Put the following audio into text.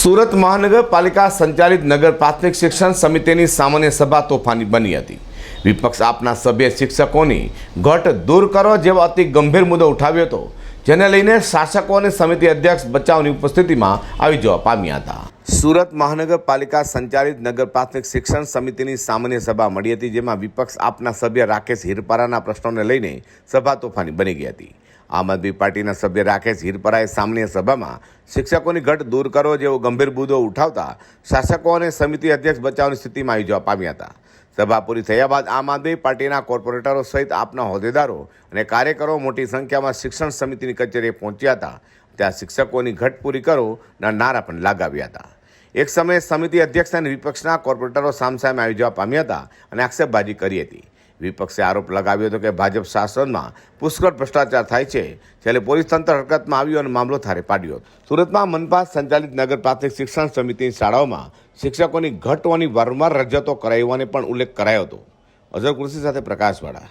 સુરત મહાનગરપાલિકા સંચાલિત નગર પ્રાથમિક શિક્ષણ સમિતિની સામાન્ય સભા તોફાની બની હતી. વિપક્ષ આપના સભ્ય શિક્ષકોની ઘટ દૂર કરો જેવો અતિ ગંભીર મુદ્દો ઉઠાવ્યો હતો, જેને લઈને શાસકો અને સમિતિ અધ્યક્ષ બચાવની ઉપસ્થિતિમાં આવી જવા પામ્યા હતા. સુરત મહાનગરપાલિકા સંચાલિત નગર પ્રાથમિક શિક્ષણ સમિતિની સામાન્ય સભા મળી હતી, જેમાં વિપક્ષ આપના સભ્ય રાકેશ હિરપારાના પ્રશ્નોને લઈને સભા તોફાની બની ગઈ હતી. આમ આદમી પાર્ટીના સભ્ય રાકેશ હિરપરાએ સામાન્ય સભામાં શિક્ષકોની ઘટ દૂર કરો જેવો ગંભીર મુદ્દો ઉઠાવતા શાસકો અને સમિતિ અધ્યક્ષ બચાવની સ્થિતિમાં આવી પામ્યા હતા. સભા પૂરી થયા બાદ આમ આદમી પાર્ટીના કોર્પોરેટરો સહિત આપના હોદ્દેદારો અને કાર્યકરો મોટી સંખ્યામાં શિક્ષણ સમિતિની કચેરીએ પહોંચ્યા હતા. ત્યાં શિક્ષકોની ઘટ પૂરી કરો ના નારા પણ લગાવ્યા હતા. એક સમયે સમિતિ અધ્યક્ષ અને વિપક્ષના કોર્પોરેટરો સામસામે આવી પામ્યા હતા અને આક્ષેપબાજી કરી હતી. વિપક્ષે આરોપ લગાવ્યો હતો કે ભાજપ શાસનમાં પુષ્કળ ભ્રષ્ટાચાર થાય છે, જ્યારે પોલીસ તંત્ર હરકતમાં આવ્યું અને મામલો થારે પાડ્યો. સુરતમાં મનપા સંચાલિત નગર પ્રાથમિક શિક્ષણ સમિતિની શાળાઓમાં શિક્ષકોની ઘટવાની વારંવાર રજૂઆતો હોવાને પણ ઉલ્લેખ કરાયો હતો. અઝર કૃષિ સાથે પ્રકાશવાળા.